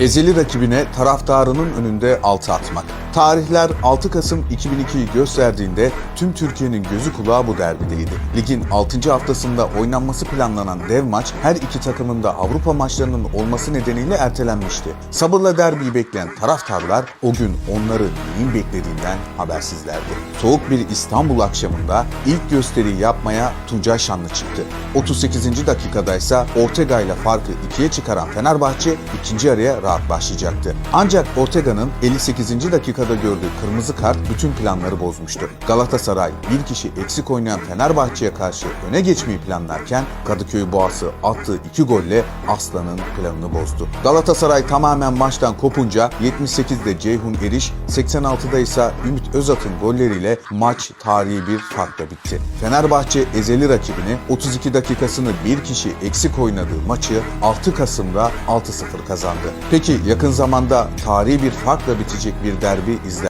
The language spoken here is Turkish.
Ezeli rakibine taraftarının önünde altı atmak. Tarihler 6 Kasım 2002'yi gösterdiğinde tüm Türkiye'nin gözü kulağı bu derbideydi. Ligin 6. haftasında oynanması planlanan dev maç her iki takımın da Avrupa maçlarının olması nedeniyle ertelenmişti. Sabırla derbiyi bekleyen taraftarlar o gün onları neyin beklediğinden habersizlerdi. Soğuk bir İstanbul akşamında ilk gösteriyi yapmaya Tuncay Şanlı çıktı. 38. dakikada ise Ortega ile farkı ikiye çıkaran Fenerbahçe ikinci araya rahat başlayacaktı. Ancak Ortega'nın 58. dakikada gördüğü kırmızı kart bütün planları bozmuştu. Galatasaray bir kişi eksik oynayan Fenerbahçe'ye karşı öne geçmeyi planlarken Kadıköy Boğası attığı iki golle Aslan'ın planını bozdu. Galatasaray tamamen maçtan kopunca 78'de Ceyhun Eriş, 86'da ise Ümit Özat'ın golleriyle maç tarihi bir farkla bitti. Fenerbahçe ezeli rakibini 32 dakikasını bir kişi eksik oynadığı maçı 6 Kasım'da 6-0 kazandı. Peki yakın zamanda tarihi bir farkla bitecek bir derbi izler